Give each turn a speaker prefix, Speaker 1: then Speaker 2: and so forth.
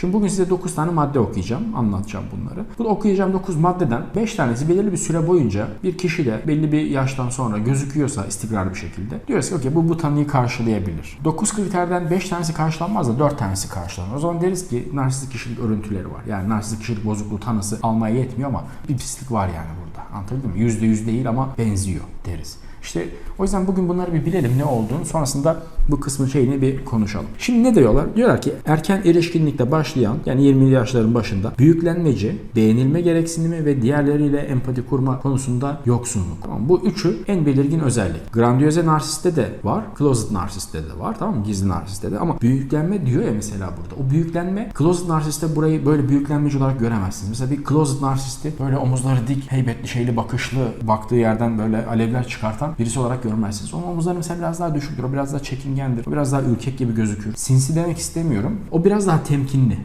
Speaker 1: Şimdi bugün size 9 tane madde okuyacağım, anlatacağım bunları. Bu okuyacağım 9 maddeden 5 tanesi belirli bir süre boyunca bir kişide belli bir yaştan sonra gözüküyorsa istikrarlı bir şekilde diyoruz ki okey bu bu tanıyı karşılayabilir. 9 kriterden 5 tanesi karşılanmaz da 4 tanesi karşılanır. O zaman deriz ki narsistik kişilik örüntüleri var. Yani narsistik kişilik bozukluğu tanısı almaya yetmiyor ama bir pislik var yani burada. Anlatabildim mi? %100 değil ama benziyor deriz. İşte o yüzden bugün bunları bir bilelim ne olduğunu sonrasında bu kısmın şeyini bir konuşalım. Şimdi ne diyorlar? Diyorlar ki erken erişkinlikte başlayan yani 20'li yaşların başında büyüklenmeci, beğenilme gereksinimi ve diğerleriyle empati kurma konusunda yoksunluk. Tamam? Bu üçü en belirgin özellik. Grandiyoze narsiste de var, closet narsiste de var tamam mı? Gizli narsiste de ama büyüklenme diyor ya mesela burada. O büyüklenme closet narsiste burayı böyle büyüklenmeci olarak göremezsiniz. Mesela bir closet narsisti böyle omuzları dik, heybetli, şeyli, bakışlı, baktığı yerden böyle alevler çıkartan birisi olarak görmezsiniz. Onun omuzları mesela biraz daha düşüktür. O biraz daha çekingendir. O biraz daha ürkek gibi gözükür. Sinsi demek istemiyorum. O biraz daha temkinli.